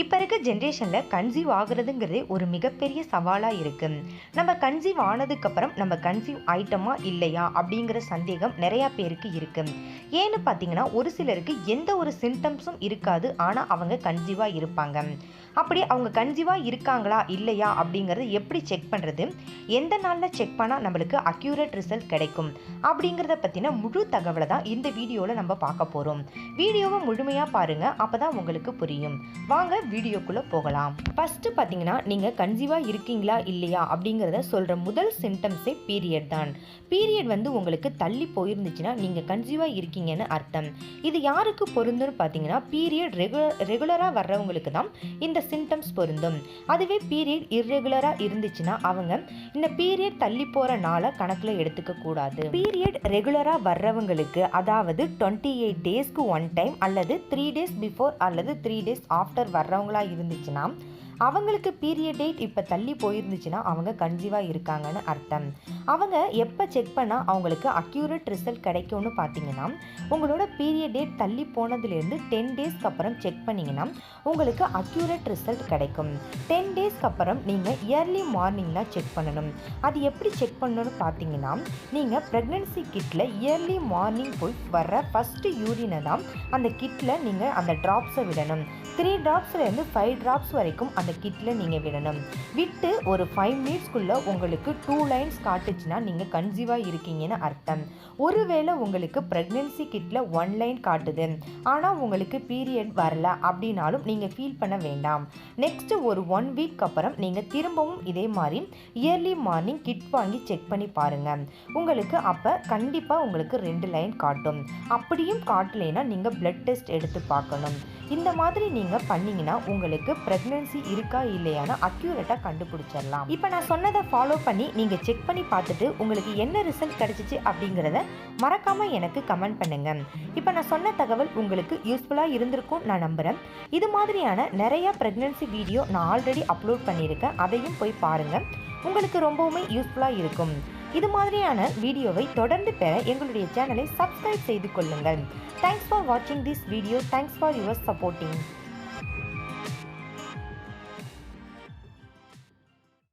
இப்போ இருக்க ஜென்ரேஷனில் கன்சீவ் ஆகுறதுங்கிறதே ஒரு மிகப்பெரிய சவாலாக இருக்குது நம்ம கன்சீவ் ஆனதுக்கப்புறம் நம்ம கன்சீவ் ஐட்டமா இல்லையா அப்படிங்கிற சந்தேகம் நிறையா பேருக்கு இருக்குது ஏன்னு பார்த்தீங்கன்னா ஒரு சிலருக்கு எந்த ஒரு சிம்டம்ஸும் இருக்காது. ஆனால் அவங்க கன்சீவாக இருப்பாங்க. அப்படி அவங்க கன்சீவாக இருக்காங்களா? இல்லையா? அப்படிங்கிறத எப்படி செக் பண்ணுறது எந்த நாளில் செக் பண்ணால் நம்மளுக்கு அக்யூரேட் ரிசல்ட் கிடைக்கும்? அப்படிங்கிறத பற்றின முழு தகவலை தான் இந்த வீடியோவில் நம்ம பார்க்க போகிறோம் வீடியோவை முழுமையாக பாருங்கள் அப்போ தான் உங்களுக்கு புரியும். வாங்க வீடியோக்குள்ளே போகலாம். ஃபஸ்ட்டு பார்த்தீங்கன்னா நீங்கள் கன்சீவாக இருக்கீங்களா இல்லையா அப்படிங்கிறத சொல்கிற முதல் சிம்டம்ஸே பீரியட் தான். பீரியட் வந்து உங்களுக்கு தள்ளி போயிருந்துச்சுன்னா நீங்கள் கன்சீவாக இருக்கீங்கன்னு அர்த்தம். இது யாருக்கு பொருந்தும்னு பார்த்தீங்கன்னா பீரியட் ரெகுலர் ரெகுலராக வர்றவங்களுக்கு தான் இந்த சிம்டம்ஸ் பொருந்தும். அதுவே பீரியட் இர்ரெகுலராக இருந்துச்சுன்னா அவங்க இந்த பீரியட் தள்ளி போகிற நாளை கணக்கில் எடுத்துக்க கூடாது. பீரியட் ரெகுலராக வர்றவங்களுக்கு அதாவது டுவெண்ட்டி எயிட் டேஸ்க்கு ஒன் டைம் அல்லது த்ரீ டேஸ் பிஃபோர் அல்லது த்ரீ டேஸ் ஆஃப்டர் வர்றவங்களா இருந்துச்சுன்னா அவங்களுக்கு பீரியட் டேட் இப்போ தள்ளி போயிருந்துச்சுன்னா அவங்க கன்சீவாக இருக்காங்கன்னு அர்த்தம். அவங்க எப்போ செக் பண்ணால் அவங்களுக்கு அக்யூரேட் ரிசல்ட் கிடைக்கும்னு பார்த்தீங்கன்னா உங்களோட பீரியட் டேட் தள்ளி போனதுலேருந்து டென் டேஸ்க்கு அப்புறம் செக் பண்ணிங்கன்னா உங்களுக்கு அக்யூரேட் ரிசல்ட் கிடைக்கும். டென் டேஸ்க்கு அப்புறம் நீங்கள் இயர்லி மார்னிங் தான் செக் பண்ணணும். அது எப்படி செக் பண்ணணும்னு பார்த்தீங்கன்னா நீங்கள் ப்ரெக்னென்சி கிட்டில் இயர்லி மார்னிங் போய் வர்ற ஃபஸ்ட்டு யூரினை தான் அந்த கிட்டில் நீங்கள் அந்த ட்ராப்ஸை விடணும். த்ரீ ட்ராப்ஸ்லேருந்து ஃபைவ் ட்ராப்ஸ் வரைக்கும் அந்த கிட்டில் நீங்கள் விடணும். விட்டு ஒரு ஃபைவ் மினிட்ஸ்க்குள்ளே உங்களுக்கு டூ லைன்ஸ் காட்டுச்சுன்னா நீங்கள் கன்சீவாக இருக்கீங்கன்னு அர்த்தம். ஒருவேளை உங்களுக்கு ப்ரெக்னென்சி கிட்டில் ஒன் லைன் காட்டுது. ஆனால் உங்களுக்கு பீரியட் வரல அப்படின்னாலும் நீங்கள் ஃபீல் பண்ண வேண்டாம். நெக்ஸ்ட்டு ஒரு ஒன் வீக் அப்புறம் நீங்கள் திரும்பவும் இதே மாதிரி இயர்லி மார்னிங் கிட் வாங்கி செக் பண்ணி பாருங்கள் உங்களுக்கு அப்போ கண்டிப்பாக உங்களுக்கு ரெண்டு லைன் காட்டும். அப்படியும் காட்டலைன்னா நீங்கள் ப்ளட் டெஸ்ட் எடுத்து பார்க்கணும். இந்த மாதிரி நீங்கள் நீங்கள் பண்ணீங்கன்னா உங்களுக்கு ப்ரெக்னென்சி இருக்கா இல்லையான்னு அக்யூரேட்டாக கண்டுபிடிச்சிடலாம். இப்போ நான் சொன்னதை ஃபாலோ பண்ணி நீங்கள் செக் பண்ணி பார்த்துட்டு உங்களுக்கு என்ன ரிசல்ட் கிடைச்சிச்சு அப்படிங்கிறத மறக்காமல் எனக்கு கமெண்ட் பண்ணுங்க. இப்போ நான் சொன்ன தகவல் உங்களுக்கு யூஸ்ஃபுல்லாக இருந்திருக்கும் நான் நம்புகிறேன் இது மாதிரியான நிறையா ப்ரெக்னென்சி வீடியோ நான் ஆல்ரெடி அப்லோட் பண்ணியிருக்கேன். அதையும் போய் பாருங்கள் உங்களுக்கு ரொம்பவுமே யூஸ்ஃபுல்லாக இருக்கும். இது மாதிரியான வீடியோவை தொடர்ந்து பெற எங்களுடைய சேனலை சப்ஸ்கிரைப் செய்து கொள்ளுங்கள். தேங்க்ஸ் ஃபார் வாட்சிங் this video thanks for your supporting